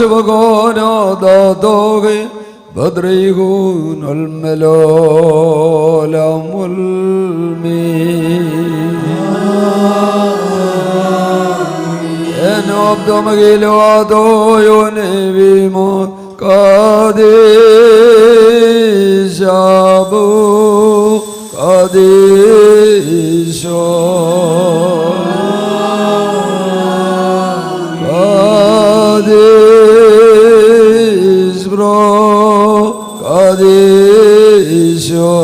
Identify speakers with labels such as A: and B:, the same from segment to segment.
A: شبكونا ضاضوغي بدريغون الملولا ملمي En abdo magilo ado yone bimon Kadişo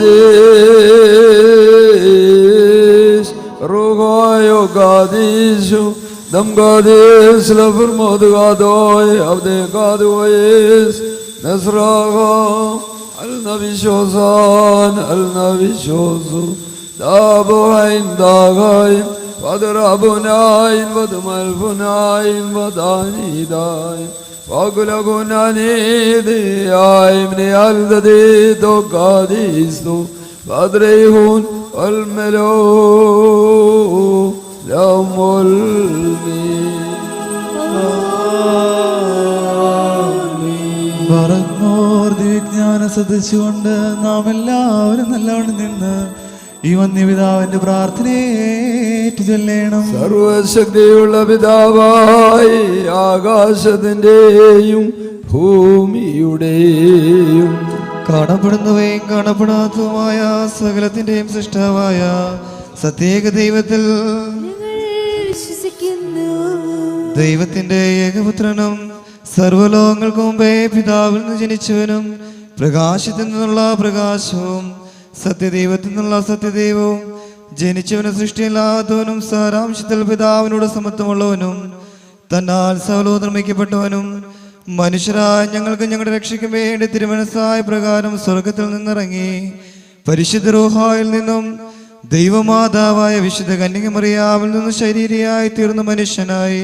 A: Kadis Rugayo Kadişo Dam Kadis Lafır Mod Gadoy Abde Gadoyis Nesraga Al Nabi Şozan Al Nabi Şozu Dabu Hain Dagayim Dagain, Vadrabunain, Vadmalfunain, Vadani Dain. وقلقناني دي عيمني الذي تقاديستو فادريهون والملو لهم
B: പറങ്ങോർ ദിവ്യജ്ഞാനം ശ്രദ്ധിച്ചുകൊണ്ട് നാം എല്ലാവരും നല്ലവണ്ണം നിന്ന് ഈ വന്യപിതാവിന്റെ പിതാവിന്റെ ഏറ്റു ചൊല്ലേണം.
A: സർവശക്തിയുള്ള പിതാവായി ആകാശത്തിന്റെയും ഭൂമിയുടെയും.
B: കാണപ്പെടുന്നവയും കാണപ്പെടാത്തതുമായ സകലത്തിന്റെയും സൃഷ്ടാവായ സത്യേക ദൈവത്തിൽ
C: ഞങ്ങൾ വിശ്വസിക്കുന്നു.
B: ദൈവത്തിന്റെ ഏകപുത്രനും സർവലോകങ്ങൾക്ക് മുമ്പേ പിതാവിൽ നിന്ന് ജനിച്ചവനും പ്രകാശത്തിൽ നിന്നുള്ള പ്രകാശവും സത്യദൈവത്തിൽ നിന്നുള്ള സത്യദൈവവും ജനിച്ചവനും സൃഷ്ടിയില്ലാത്തവനും സാരാംശത്തിൽ പിതാവിനോട് സമത്വമുള്ളവനും തന്നാൽ സവലോദ്രമിക്കപ്പെട്ടവനും മനുഷ്യരായ ഞങ്ങൾക്ക് ഞങ്ങളുടെ രക്ഷയ്ക്ക് വേണ്ടി തിരുമനസ്സായ പ്രകാരം സ്വർഗത്തിൽ നിന്നിറങ്ങി പരിശുദ്ധ റൂഹായിൽ നിന്നും ദൈവമാതാവായ വിശുദ്ധ കന്യകമറിയാവിൽ നിന്നും ശരീരിയായി തീർന്ന മനുഷ്യനായി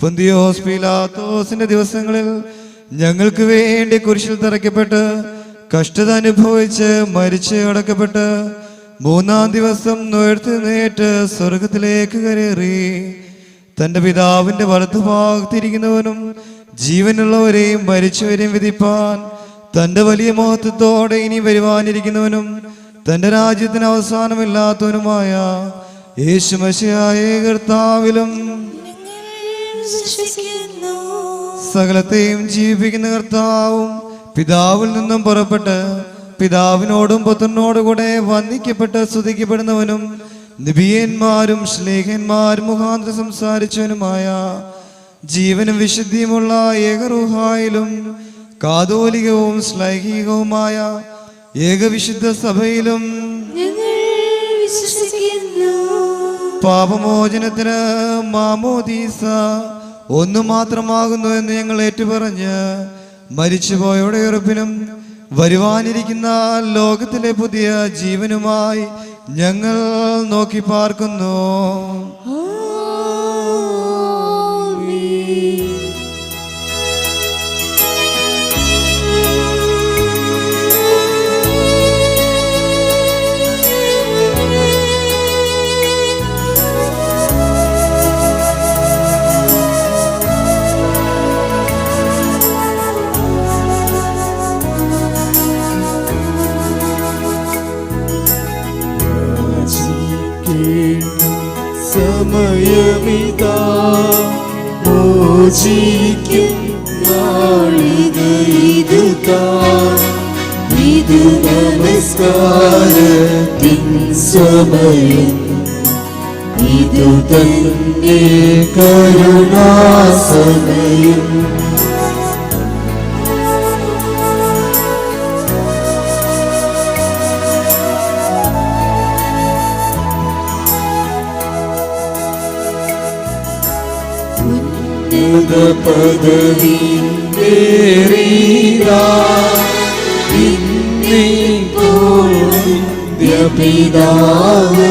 B: പൊന്തിയോസ് പീലാത്തോസിന്റെ ദിവസങ്ങളിൽ ഞങ്ങൾക്ക് വേണ്ടി കുരിശിൽ തറയ്ക്കപ്പെട്ട് കഷ്ടത അനുഭവിച്ച് മരിച്ച് അടക്കപ്പെട്ട് മൂന്നാം ദിവസം നേറ്റ് സ്വർഗത്തിലേക്ക് കയറി. തന്റെ പിതാവിന്റെ വലത്തുഭാഗത്തിരിക്കുന്നവനും ജീവനുള്ളവരെയും മരിച്ചവരെയും വിധിപ്പാൻ തന്റെ വലിയ മഹത്വത്തോടെ ഇനി വരുവാനിരിക്കുന്നവനും തന്റെ രാജ്യത്തിന് അവസാനമില്ലാത്തവനുമായ യേശുമശയായ കർത്താവിലും സകലത്തെയും ജീവിപ്പിക്കുന്ന കർത്താവും പിതാവിൽ നിന്നും പുറപ്പെട്ട് പിതാവിനോടും പുത്രനോടും കൂടെ വന്ദിക്കപ്പെട്ട് സ്തുതിക്കപ്പെടുന്നവനും നിബിയന്മാരും സ്നേഹന്മാരും മുഖാന്തരം സംസാരിച്ചവനുമായ ജീവനും വിശുദ്ധിയുമുള്ള ഏകറുഹായിലും കാതോലികവും ശ്ലൈഹികവുമായ ഏകവിശുദ്ധ സഭയിലും പാപമോചനത്തിന് മാമോദീസ ഒന്നു മാത്രമാകുന്നു എന്ന് ഞങ്ങൾ ഏറ്റുപറഞ്ഞ് മരിച്ചുപോയുടെ ഉടയുറപ്പിനും വരുവാനിരിക്കുന്ന ലോകത്തിലെ പുതിയ ജീവനുമായി ഞങ്ങൾ നോക്കി പാർക്കുന്നു.
D: തന്നെ കരുണാസമയം പദവി പിതാവ്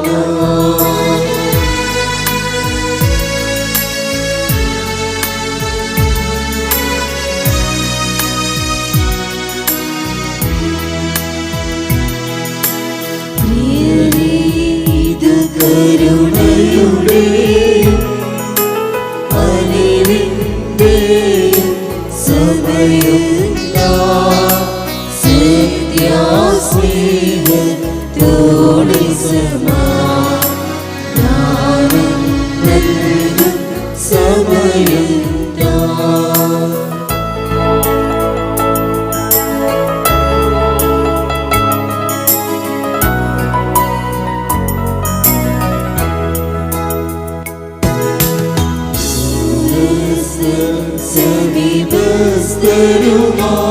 D: സമീപസ്ഥരുമായി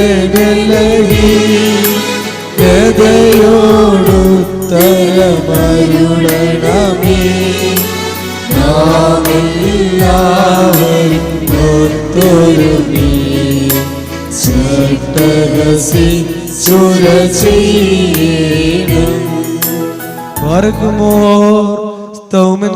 A: ഞങ്ങളുടെ ഗതയോടു തരമരുളണമേ. നാമെല്ലാവരും ഒത്തൊരുമി ചട്ടരസി ചുര ചെയ്യണം
E: Barkmor Staumen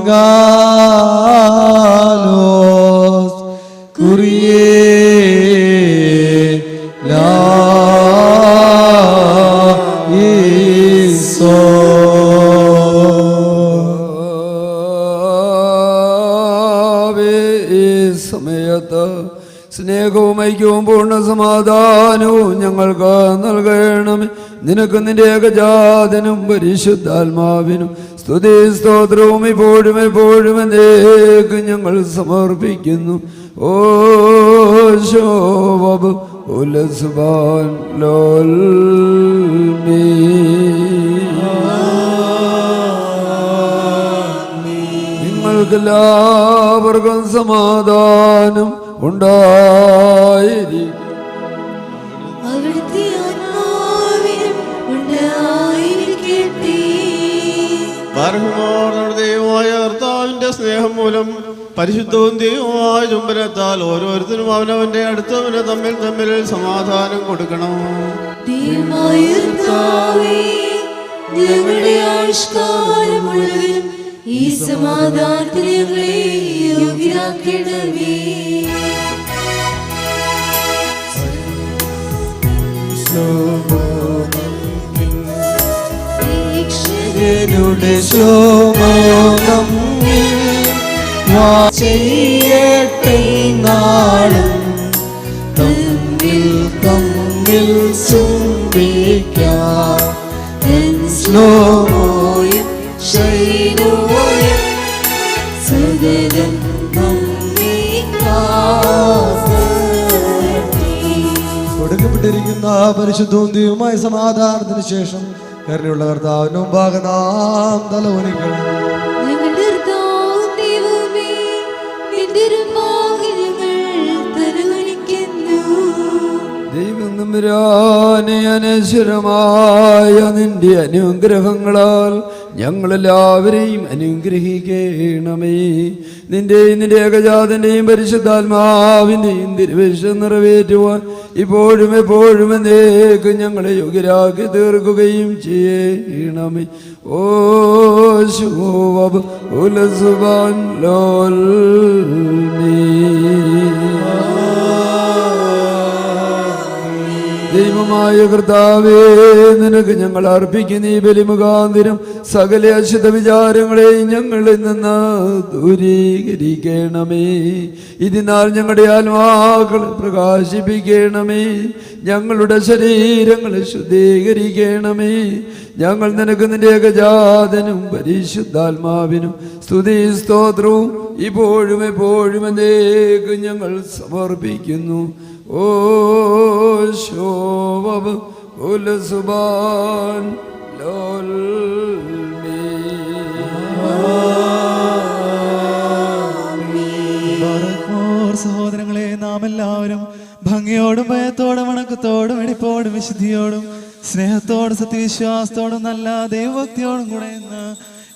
A: പൂർണ സമാധാനവും ഞങ്ങൾക്ക് നൽകണമേ. നിനക്ക് നിന്റെ ഏകജാതനും പരിശുദ്ധാത്മാവിനും സ്തുതി സ്തോത്രവും ഇപ്പോഴും എപ്പോഴും എന്നേക്കും ഞങ്ങൾ സമർപ്പിക്കുന്നു. ഓ ശോഭ ഉലസുബാൻ ലോൽ നിങ്ങൾക്കെല്ലാവർക്കും സമാധാനം.
F: നമ്മുടെ ദൈവമായ കർത്താവിന്റെ സ്നേഹം മൂലം പരിശുദ്ധവും ദൈവമായ ചുംബനത്താൽ ഓരോരുത്തരും അവനവന്റെ അടുത്തവന് തമ്മിൽ തമ്മിൽ സമാധാനം കൊടുക്കണം.
G: ഞങ്ങളുടെ ഈ സമാധാനത്തിൽ ഞങ്ങളെ യോഗ്യരാക്കണമേ
E: എനുടെ ശോമം ചെയ്യട്ടെ നാളും തമ്മിൽ തമ്മിൽ ചുംബിക്കാം.
G: ശ്ലോമോയും
E: കൊടുക്കപ്പെട്ടിരിക്കുന്ന പരിശുദ്ധവും സമാധാനത്തിന് ശേഷം കരുണയുള്ള കർത്താവിന് മുമ്പാകെ നാം തലവനിക്കണം
A: അനശ്വരമായ നിന്റെ അനുഗ്രഹങ്ങളാൽ ഞങ്ങളെല്ലാവരെയും അനുഗ്രഹിക്കണമേ. നിന്റെ നിന്റെ ഏകജാതന്റെയും പരിശുദ്ധാത്മാവിന്റെയും തിരുവിഷം നിറവേറ്റുവാൻ ഇപ്പോഴും എപ്പോഴും എന്നേക്കും ഞങ്ങളെ യോഗ്യരാക്കി തീർക്കുകയും ചെയ്യണമേ. ഓ ശുഭ ലോൽ ദൈവമായ കർത്താവേ നിനക്ക് ഞങ്ങൾ അർപ്പിക്കുന്ന ഈ ബലിമുഖാന്തിരം സകല അശുദ്ധ വിചാരങ്ങളെ ഞങ്ങളിൽ നിന്ന് ദൂരീകരിക്കണമേ. ഇതിനാൽ ഞങ്ങളുടെ ആത്മാക്കളെ പ്രകാശിപ്പിക്കണമേ. ഞങ്ങളുടെ ശരീരങ്ങളെ ശുദ്ധീകരിക്കണമേ. ഞങ്ങൾ നിനക്ക് നിന്റെ ഏകജാതനും പരിശുദ്ധാത്മാവിനും സ്തുതി സ്തോത്രവും ഇപ്പോഴും എപ്പോഴും എന്നേക്കും ഞങ്ങൾ സമർപ്പിക്കുന്നു. ഓ
H: സഹോദരങ്ങളെ നാം എല്ലാവരും ഭംഗിയോടും ഭയത്തോടും വണക്കത്തോടും എടുപ്പോടും വിശുദ്ധിയോടും സ്നേഹത്തോടും സത്യവിശ്വാസത്തോടും നല്ല ദൈവഭക്തിയോടും കൂടെ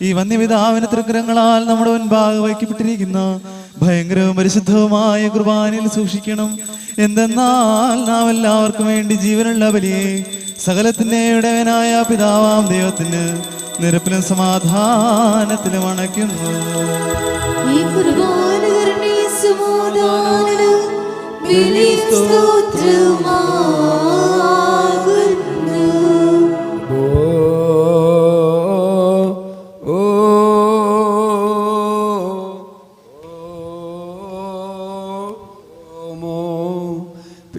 H: ഈ വന്യപിതാവിന് തൃക്കരങ്ങളാൽ നമ്മുടെ മുൻപാകെ വയ്ക്കപ്പെട്ടിരിക്കുന്ന ഭയങ്കരവും പരിശുദ്ധവുമായ കുർബാനയിൽ സൂക്ഷിക്കണം. എന്തെന്നാൽ നാം എല്ലാവർക്കും വേണ്ടി ജീവനുള്ള ബലിയെ സകലത്തിന്റെ ഇടവനായ പിതാവാം ദൈവത്തിന് നിരപ്പിലും സമാധാനത്തിലും അണയ്ക്കുന്നു.
C: ഈ ബലി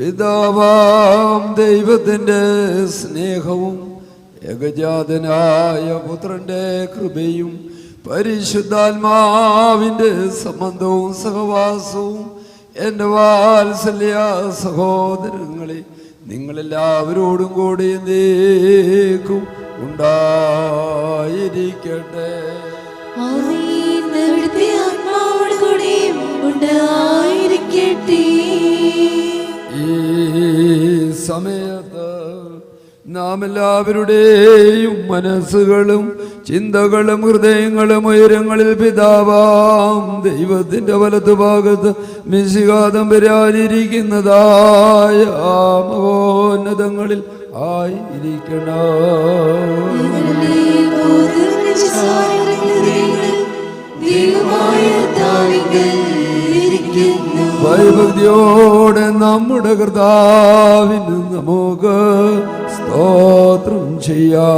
A: പിതാവാം ദൈവത്തിന്റെ സ്നേഹവും ഏകജാതനായ പുത്രന്റെ കൃപയും പരിശുദ്ധാത്മാവിന്റെ സംബന്ധവും സഹവാസവും എന്റെ വാത്സല്യ സഹോദരങ്ങളെ നിങ്ങളെല്ലാവരോടും കൂടി നീക്കും ഉണ്ടായിരിക്കട്ടെ.
C: ഉണ്ടായിരിക്കട്ടെ.
A: സമയത്ത് നാം എല്ലാവരുടെയും മനസ്സുകളും ചിന്തകളും ഹൃദയങ്ങളും ഉയരങ്ങളിൽ പിതാവാം. ദൈവത്തിന്റെ വലതുഭാഗത്ത് മിശികാതം വരാനിരിക്കുന്നതായ മഹോന്നതങ്ങളിൽ ആയിരിക്കണം. ഭയഭക്തിയോടെ നമ്മുടെ കർത്താവിന് നമുക്ക് സ്തോത്രം ചെയ്യാം.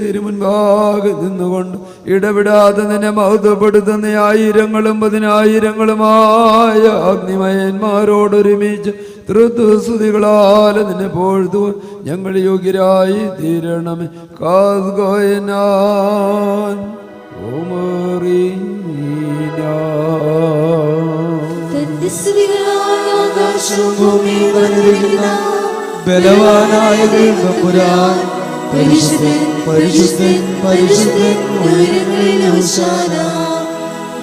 A: തിരുമുൻപാകെ നിന്നുകൊണ്ട് ഇടപെടാതെ നിന്നെ മഹത്വപ്പെടുത്തുന്ന ആയിരങ്ങളും പതിനായിരങ്ങളുമായ അഗ്നിമയന്മാരോടൊരുമിച്ച് തൃത്വസ്തുതികളാൽ നിന്നെ പോഴുതു. ഞങ്ങൾ യോഗ്യരായി തീരണമേ.
C: നിറഞ്ഞിരിക്കുന്ന
B: ബലവാനായ ദൈവപുരാൻ
C: പരിശുദ്ധൻ പരിശുദ്ധൻ പരിശുദ്ധൻ ഉയരങ്ങളിൽ ഹോശാന.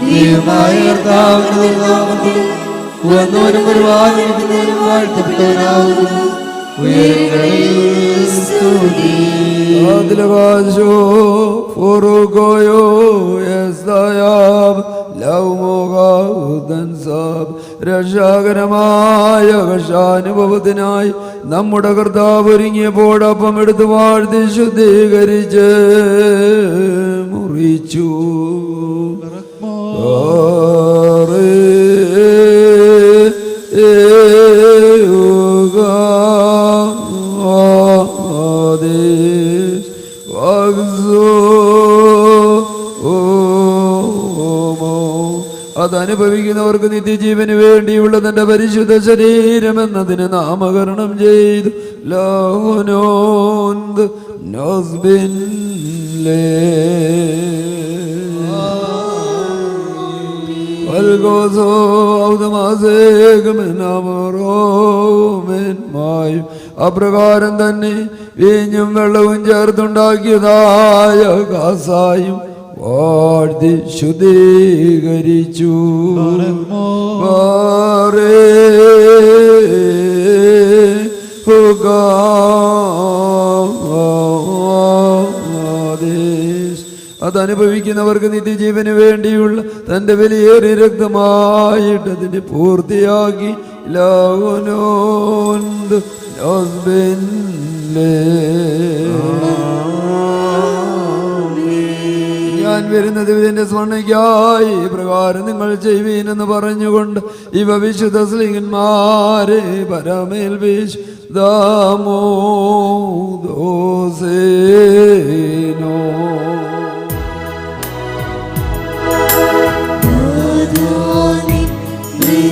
B: ദൈവമായ കർത്താവിന്റെ നാമത്തിൽ
A: ലൗമോക ഉദൻസാബ് രക്ഷാകരമായ കഷാനുഭവത്തിനായി നമ്മുടെ കർത്താവ് ഒരുങ്ങിയപ്പോടൊപ്പം എടുത്തു വാഴ്ത്തി ശുദ്ധീകരിച്ച് മുറിച്ചു. അതനുഭവിക്കുന്നവർക്ക് നിത്യജീവന് വേണ്ടിയുള്ള തന്റെ പരിശുദ്ധ ശരീരം എന്നതിന് നാമകരണം ചെയ്തു. ലോനോന്ത് നോസ്ബിൻ ും അപ്രകാരം തന്നെ വീഞ്ഞും വെള്ളവും ചേർത്തുണ്ടാക്കിയതായ കാസായും വാഴ്ത്തി ശുദ്ധീകരിച്ചു. വാറേ. ഹുഗാദേശ് അതനുഭവിക്കുന്നവർക്ക് നിത്യജീവന് വേണ്ടിയുള്ള തന്റെ വിലയേറിയ രക്തമായിട്ട് അതിനെ പൂർത്തിയാക്കി ലോനോന്ത് വരുന്ന ചെയ്യാൻ സ്വർണയ്ക്കായി. പ്രകാരം നിങ്ങൾ ചെയ്യുവീനെന്ന് പറഞ്ഞുകൊണ്ട് ഇവ വിശുദ്ധ സ്ലിംഗന്മാരെ പരമേൽ വിശുദ്ധമോ ദോസേനോ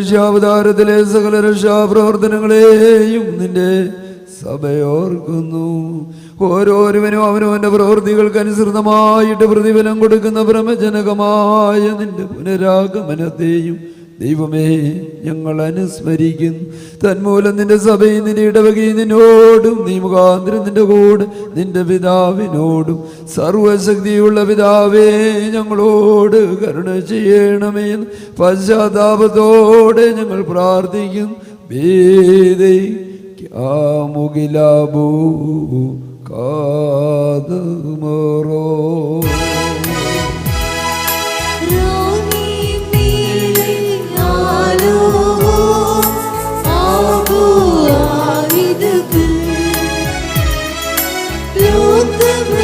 A: മനുഷ്യാവതാരത്തിലെ സകല രക്ഷാപ്രവർത്തനങ്ങളെയും നിന്റെ സഭയോർക്കുന്നു. ഓരോരുവനും അവനവന്റെ പ്രവൃത്തികൾക്കനുസൃതമായിട്ട് പ്രതിഫലം കൊടുക്കുന്ന ഭ്രമജനകമായ നിന്റെ പുനരാഗമനത്തെയും ദൈവമേ ഞങ്ങൾ അനുസ്മരിക്കുന്നു തന്മൂലം നിന്റെ സഭയിൽ നിന്റെ ഇടവകയും നിന്നോടും നീ മുഖാന്തരം നിന്റെ കൂടെ നിന്റെ പിതാവിനോടും. സർവശക്തിയുള്ള പിതാവേ ഞങ്ങളോട് കരുണ ചെയ്യണമേ പശ്ചാത്താപത്തോടെ ഞങ്ങൾ പ്രാർത്ഥിക്കും. വേദേ മുകിലാബൂ കാതുമറോ.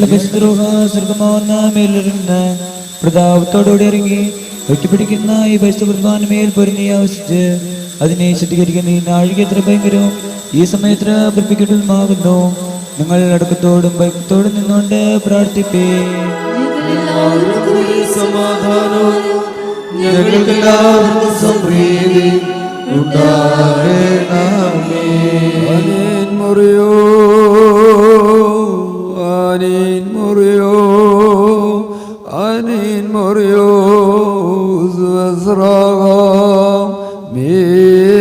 I: ജീവനുള്ള ബസ്ദ്രോഹ സ്വർഗമാവുന്ന മേലിരുന്ന് പ്രതാപത്തോടുകൂടി ഇറങ്ങി ഒറ്റപ്പിടിക്കുന്ന ഈ പരിശുദ്ധ കുർബാനമേൽ പൊരുങ്ങി ആവശ്യിച്ച് അതിനെ ശുദ്ധീകരിക്കുന്ന ഈ നാഴിക എത്ര ഭയങ്കരവും ഈ സമയത്ര പ്രപ്പിക്കട്ടുമാകുന്നു നിങ്ങൾ അടക്കത്തോടും ഭയത്തോടും നിന്നുകൊണ്ട് പ്രാർത്ഥിപ്പേ.
E: സമാധാനവും ഞങ്ങൾക്കെല്ലാവർക്കും Sampriti ഉണ്ടാകണമേ.
A: ആനീൻ മുറിയോ anin muryu anin muryu zvezrağa mila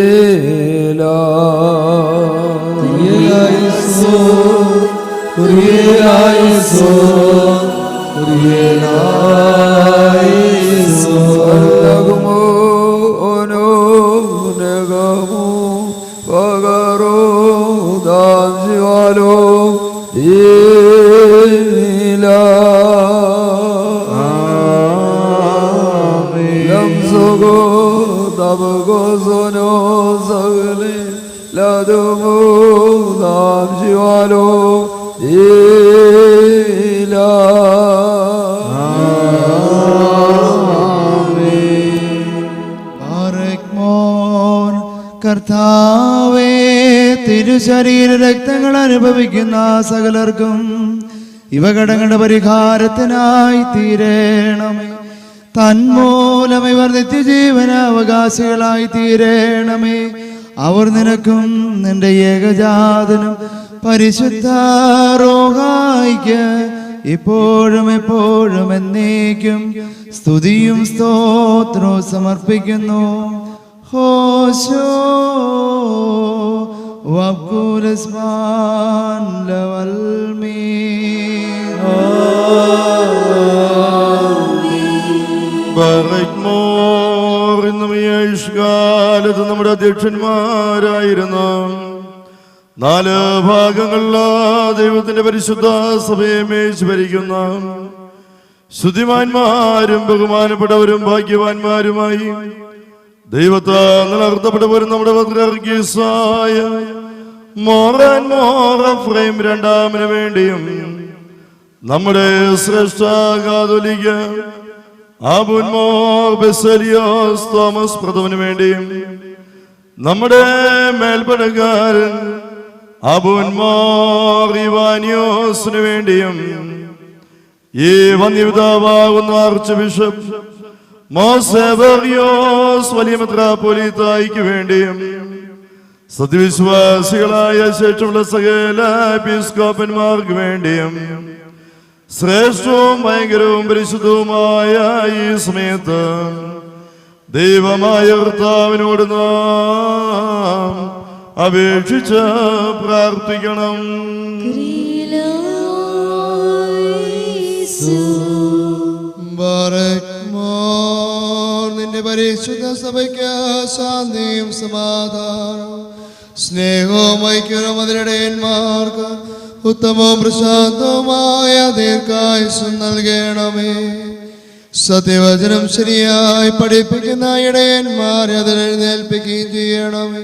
A: Yesu Yesu Yesu
C: Allah'ım Pagaro Danjialo Yesu അനുഭവിക്കുന്ന സകലർക്കും ഇവകടങ്ങളുടെ പരിഹാരത്തിനായി തീരേണമേ. തന്മൂലം ഇവർ നിത്യജീവന അവകാശികളായി തീരേണമേ. അവർ നിനക്കും നിന്റെ ഏകജാതനും പരിശുദ്ധ രോഗായിക്ക് ഇപ്പോഴും എപ്പോഴും എന്നേക്കും സ്തുതിയും സ്തോത്രവും സമർപ്പിക്കുന്നു. ഹോശോ
J: ബറക്മോർ എന്നും ഈ ആയുഷ്കാലത്ത് നമ്മുടെ അധ്യക്ഷന്മാരായിരുന്ന നാല് ഭാഗങ്ങളിലാ ദൈവത്തിന്റെ പരിശുദ്ധ സഭയെ മേച്ച് ഭരിക്കുന്ന. ശുദ്ധിമാന്മാരും ബഹുമാനപ്പെട്ടവരും ഭാഗ്യവാന്മാരുമായി ദൈവത്താൽ പോരും നമ്മുടെ പത്രാർഗീസായ മോറൻ മോറ ഫ്രെയിം രണ്ടാമിന് വേണ്ടിയും നമ്മുടെ ശ്രേഷ്ഠ കാതോലിക്ക ആബുൻമോ ബെസലിയോസ് തോമസ് പ്രഥമന് വേണ്ടിയും നമ്മുടെ മേൽപ്പടക്കാരൻ അബുൻമോ റിവാനിയോസിന് വേണ്ടിയും ഈ വന്യവിതാവാകുന്ന ആർച്ച് ബിഷപ്പ് മോസേബറിയോസ് വലിയ മെത്രാപ്പൊലീത്തായിക്ക് വേണ്ടിയും സത്യവിശ്വാസികളായ ശേഷമുള്ള സകല എപ്പിസ്കോപ്പന്മാർക്ക് വേണ്ടിയും ശ്രേഷ്ഠവും ഭയങ്കരവും പരിശുദ്ധവുമായ ഈ സമയത്ത് ദൈവമായ കർത്താവിനോട് നാം അപേക്ഷിച്ച് പ്രാർത്ഥിക്കണം.
C: നിന്റെ പരിശുദ്ധ സഭയ്ക്ക് ശാന്തിയും സമാധാനം സ്നേഹവും ഐക്യവും അതിനിടയന്മാർക്ക് ഉത്തമവും പ്രശാന്തവുമായ ദീർഘായുസം നൽകണമേ. സത്യവചനം ശരിയായി പഠിപ്പിക്കുന്ന ഇടയന്മാരെ അതിലെഴുന്നേൽപ്പിക്കുകയും ചെയ്യണമേ.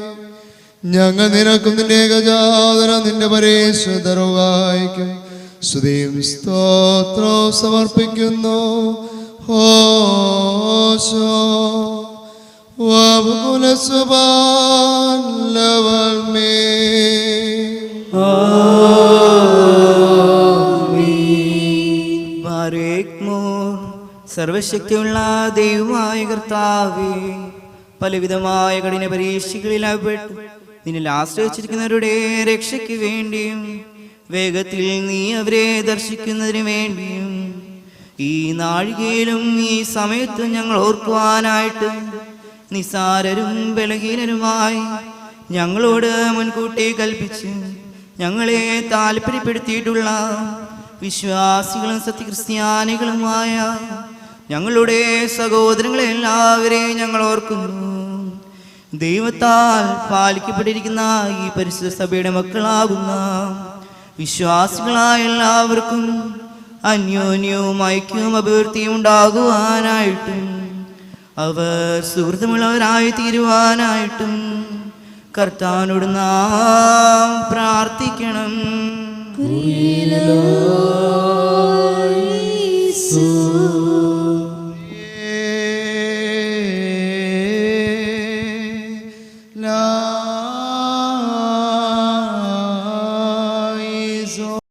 C: ഞങ്ങൾ നിനക്കും നിന്റെ ഏകജാതന നിന്റെ പരിശുദ്ധറുവായിക്കും സ്തുതിയും സ്തോത്രവും സമർപ്പിക്കുന്നു. ഹോശോ
K: സർവശക്തിയുള്ള ദൈവമായ കർത്താവേ പലവിധമായ കഠിന പരീക്ഷകളിൽ അകപ്പെട്ട്. നിന്നിൽ ആശ്രയിച്ചിരിക്കുന്നവരുടെ രക്ഷയ്ക്ക് വേണ്ടിയും വേഗത്തിൽ നീ അവരെ ദർശിക്കുന്നതിന് വേണ്ടിയും ഈ നാഴികയിലും ഈ സമയത്തും ഞങ്ങൾ ഓർക്കുവാനായിട്ട് നിസാരരും ബലഹീനരുമായി ഞങ്ങളോട് മുൻകൂട്ടി കൽപ്പിച്ച് ഞങ്ങളെ താല്പര്യപ്പെടുത്തിയിട്ടുള്ള വിശ്വാസികളും സത്യക്രിസ്ത്യാനികളുമായ ഞങ്ങളുടെ സഹോദരങ്ങളെ എല്ലാവരെയും ഞങ്ങൾ ഓർക്കുന്നു. ദൈവത്താൽ പാലിക്കപ്പെട്ടിരിക്കുന്ന ഈ പരിശുദ്ധ സഭയുടെ മക്കളാകുന്ന വിശ്വാസികളായ എല്ലാവർക്കും അന്യോന്യവും ഐക്യവും അഭിവൃദ്ധിയും ഉണ്ടാകുവാനായിട്ടും അവർ സുഹൃത്തുമുള്ളവരായി തീരുവാനായിട്ടും കർത്താനോട് നാം പ്രാർത്ഥിക്കണം
D: Credo,